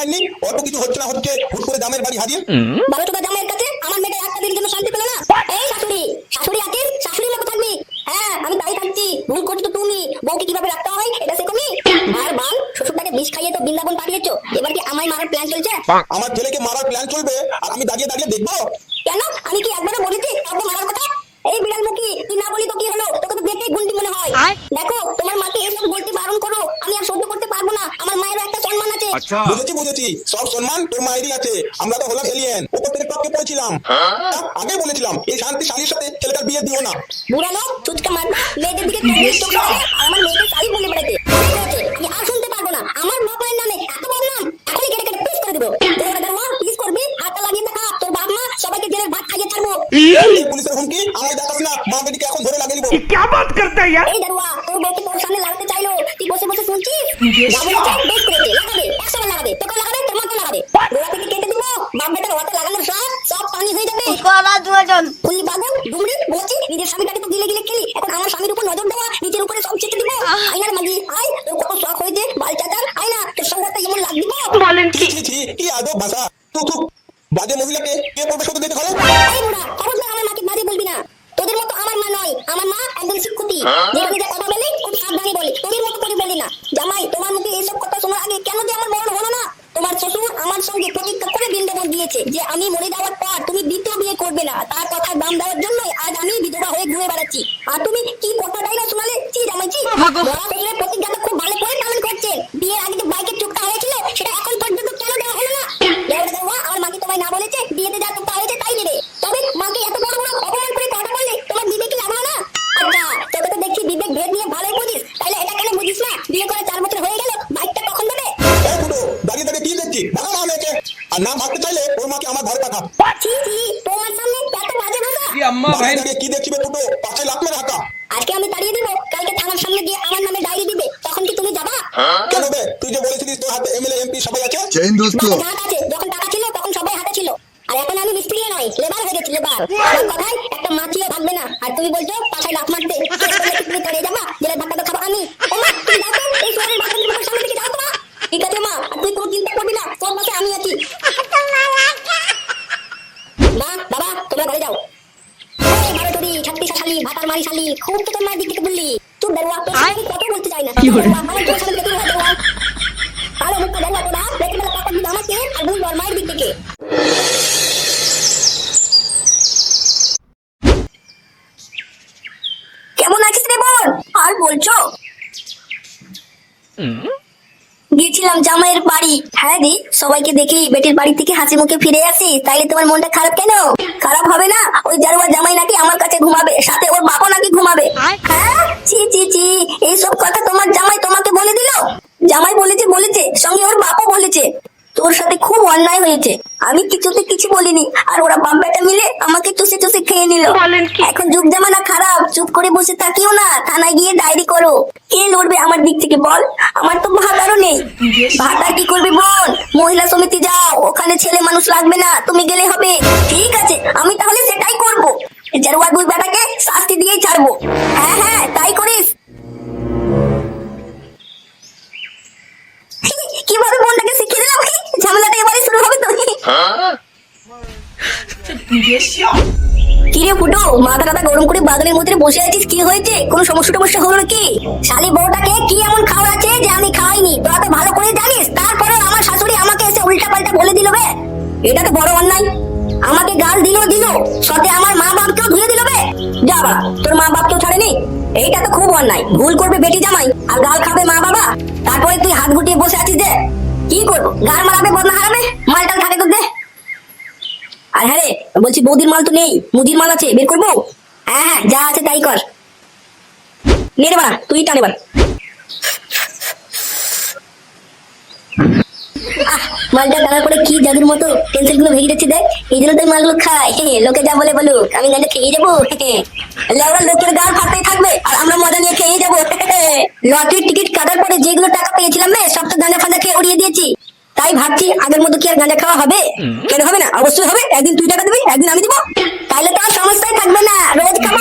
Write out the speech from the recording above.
হয়নি অত কিছু হচ্ছে না হচ্ছে হুট করে দামের বাড়ি হাজির বারো টাকা জামাইয়ের কাছে আমার মেয়েটা একটা দিনের জন্য শান্তি পেল না। এই শাশুড়ি শাশুড়ি আছিস শাশুড়ির মতো থাকবি? হ্যাঁ আমি তাই থাকছি। ভুল করছ তো তুমি। বউকে কীভাবে রাখতে হয় এটা শেখোনি? আর বাল শ্বশুরটাকে বিষ খাইয়ে তো বৃন্দাবন পাঠিয়েছো। এবার কি আমায় মারার প্ল্যান চলছে? আমার ছেলেকে মারার প্ল্যান চলবে আর আমি দাঁড়িয়ে দাঁড়িয়ে দেখব। কেন? আমি কি একবারও বলেছি কাউকে মারার কথা? এই বিড়াল মুখী তুই না বলি তো কি হলো? তোকে তো দেখেই গুন্ডি মনে হয়। দেখো তোমার মাকে এসব বলতে বারণ করো আমি আর সহ্য করতে পারব না আমার মায়ের একটা সম্মান আছে আচ্ছা। বুঝেছি বুঝেছি। সব সম্মান তোর মায়েরই আছে। আমরা তো হলাম এলিয়েন ওপর থেকে টপকে পড়েছিলাম। হ্যাঁ? আগে বলেছিলাম এই শান্তি শালির সাথে ছেলেটার বিয়ে দিও না। বুড়ানো চুচকা মারবা মেয়েদের দিকে আমার মেয়েকে শালি বলে বেড়াতে। আর শুনতে পারব না। আমার বাবার নামে এত বদনাম এখনই কেটে কেটে পিস করে দেবো। ইয়ে! কি করতে বসে বসে শুনছিস? ইয়ে! করা দুজন ফুলি ডুমরি বলছি নিজের স্বামীটাকে তো গিলে গিলে খেলি। এখন আমার স্বামীর উপর নজর দেওয়া নিজের উপরে সব চেটে দিব। আইনার মাগি আই তোর কত শখ হয়েছে? বাল আইনা তোর সঙ্গে একটা এমন লাগ দিব बोलें ছি ছি ছি কি আদব ভাষা? তুই খুব বাজে মহিলাকে কে পড়বে শুধু দেখে ভালো? এই বুড়া খবরদার আমার মাকে বাজে বলবি না। তোদের মতো আমার মা নয় আমার মা একজন শিক্ষুতি যেখানে যা কথা বলে খুব সাবধানে বলে তোদের মতো করে বলি না জামাই তোমার মুখে এইসব কথা শোনার আগে কেন যে আমার মরণ হলো না তোমার শ্বশুর আমার সঙ্গে প্রতিজ্ঞা করে বৃন্দাবন দিয়েছে যে আমি মরে যাওয়ার পর তুমি দ্বিতীয় বিয়ে করবে না। তার কথার দাম দেওয়ার জন্যই আজ আমি বিধবা হয়ে ঘুরে বেড়াচ্ছি। আর তুমি কি কথাটাই না শোনালে? চি খুব আর না ভাবতে চাইলে ওর মাকে আমার ঘরে পাঠা ছি ছি তোমার সামনে এত বাজে ভাষা। দাঁড়িয়ে দাঁড়িয়ে কি দেখছি বে ফুটো? পাশে লাখ মেরে হাঁকা। আজকে আমি তাড়িয়ে দিব কালকে থানার সামনে গিয়ে আমার নামে ডায়েরি দিবে তখন কি তুমি যাবা? কেন বে? তুই যে বলেছিলিস তোর হাতে এমএলএ এমপি সবাই আছে? চেইন দোস্ত আছে যখন টাকা ছিল তখন সবাই হাতে ছিল। আর এখন আমি মিস্ত্রি নয় লেবার হয়ে গেছি লেবার আমার কথায় একটা মাছিও ভাববে না আর তুমি বলছো পাছায় লাফ মারতে। তুমি তাড়িয়ে যাবা? জেলের ভাতটা তো খাব আমি। ও মা তুমি যাও এই শহরের মুখের সামনে থেকে যাও তো ঠিক আছে মা তুই কোনো চিন্তা করবি না তোর পাশে আমি আছি। মারি শালি খুব তো তোর মায়ের দিক থেকে বললি। তুই বেরোয়া তোর সাথে আমি কথা বলতে চাই না। আমার তোর বেরোয়া আরে মুখ দেখ না তোরা দেখে মেলা কথা দিবি আমাকে আর মায়ের দিক থেকে। কেমন আছিস রে বল আর বলছো? গিয়েছিলাম জামাইয়ের বাড়ি। হ্যাঁ দি সবাইকে দেখি বেটির বাড়ি থেকে হাসি মুখে ফিরে আসি। তাইলে তোমার মনটা খারাপ কেন? খারাপ হবে না? ওই জারুয়া জামাই নাকি আমার কাছে ঘুমাবে সাথে ওর বাবা নাকি ঘুমাবে। হ্যাঁ? ছি ছি ছি এইসব কথা তোমার জামাই তোমাকে বলে দিল? জামাই বলেছে বলেছে সঙ্গে ওর বাপও বলেছে। তোর সাথে খুব অন্যায় হয়েছে। আমি কিছুতে কিছু বলিনি। আর ওরা বাপ বেটা মিলে আমাকে চুষে চুষে খেয়ে নিল। এখন যুগ জামানা খারাপ। চুপ করে বসে থাকিও না। থানায় গিয়ে ডায়েরি করো। কে লড়বে আমার দিক থেকে বল? আমার তো ভাতা কি করবে মহিলা সমিতি যাও। ওখানে ছেলে মানুষ লাগবে না। তুমি গেলে হবে। ঠিক আছে, আমি তাহলে সেটাই করব। দুই বেটাকে শাস্তি দিয়েই হ্যাঁ হ্যাঁ তাই করিস। কীভাবে বোনটাকে শিখিয়ে দিলাম? ঝামেলাটা এবারে শুরু হবে তো। কিরে ফুটো, মাথা টাথা গরম করে বাগানের মধ্যে বসে আছিস? কি হয়েছে? কোনো সমস্যা টমস্যা হলো নাকি? শালি বউটাকে কি এমন আমি খাওয়াইনি। তোরা তো ভালো করে জানিস। তারপরে আমার শাশুড়ি আমাকে এসে উল্টা পাল্টা বলে দিল বে। এটা তো বড় অন্যায়। আমাকে গাল দিল দিল। সাথে আমার মা বাপকেও ধুয়ে দিল বে। যা তোর মা বাপকেও ছাড়েনি? এইটা তো খুব অন্যায়। ভুল করবে বেটি জামাই। আর গাল খাবে মা বাবা তারপরে তুই হাত গুটিয়ে বসে আছিস যে। কি করব? গাল মারাবে, বদনা হারাবে? মালটাল থাকে তো দে আর হ্যাঁ বলছি বৌদির মাল তো নেই। মুদির মাল আছে, বের করব? হ্যাঁ হ্যাঁ যা আছে তাই কর। নে রে বাড়া, তুই টান এবার আহ, মালটা টানার পরে কি জাদুর মতো টেনশনগুলো ভেঙে যাচ্ছে দেখ? এই জন্য তো মালগুলো খাই লোকে যা বলে বলুক, আমি গাঁজা খেয়ে যাব। হে। লোকের গাল ফাটতেই থাকবে আর আমরা মজা নিয়ে খেয়ে যাব। লটারির টিকিট কাটার পরে যেগুলো টাকা পেয়েছিলাম রে সব তো গাঁজা ফাঁজা খেয়ে উড়িয়ে দিয়েছি। তাই ভাবছি আগের মতো কি আর গাঁজা খাওয়া হবে? কেন হবে না? অবশ্যই হবে। একদিন তুই টাকা দিবি, একদিন আমি দিব। তাহলে তো আর সমস্যাই থাকবে না। রোজ খাব।